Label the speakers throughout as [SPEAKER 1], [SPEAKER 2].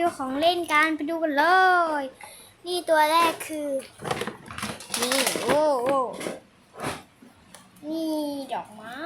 [SPEAKER 1] วิวของเล่นกันไปดูกันเลย นี่ตัวแรกคือ นี่ โอ้โอ้นี่ดอกไม้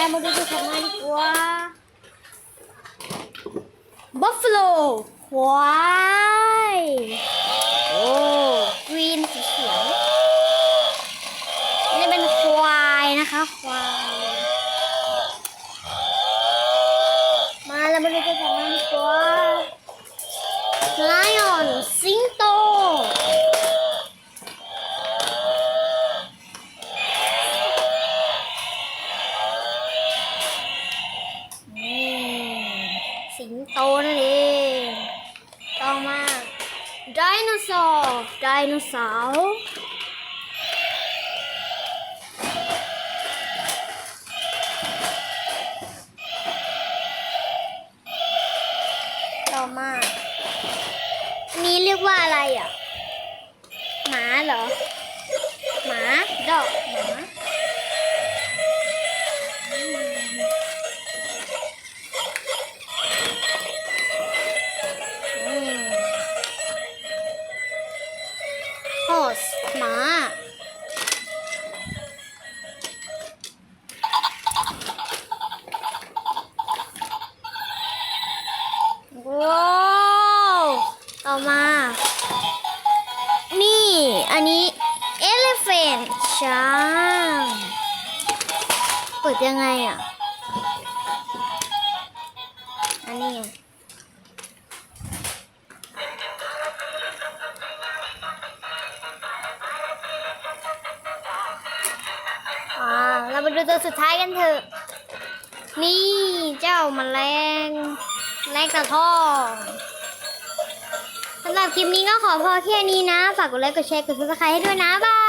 [SPEAKER 1] มามาดูตัวของมันดีกว่าบัฟฟ l o ควายโอ้กรีนสีเขียวนี่เป็นควายนะคะควาย มาแล้วมาดูตัวของมันดีกว่า สิงโตนั่นเองต่อมาไดโนเสาร์ไดโนเสาร์ต่อมาอันนี้เรียกว่าอะไรอะ หมาเหรอ หมาว้าวต่อมา นี่ อันนี้ elephant ช้างเปิดยังไงอะ อันนี้ เรามาดูตัวสุดท้ายกันเถอะ นี่เจ้าแมลงแมลงตะทองสำหรับคลิปนี้ก็ขอพอแค่นี้นะ ฝากกดไลค์กดแชร์กดซับสไครต์ให้ด้วยนะ บ๊า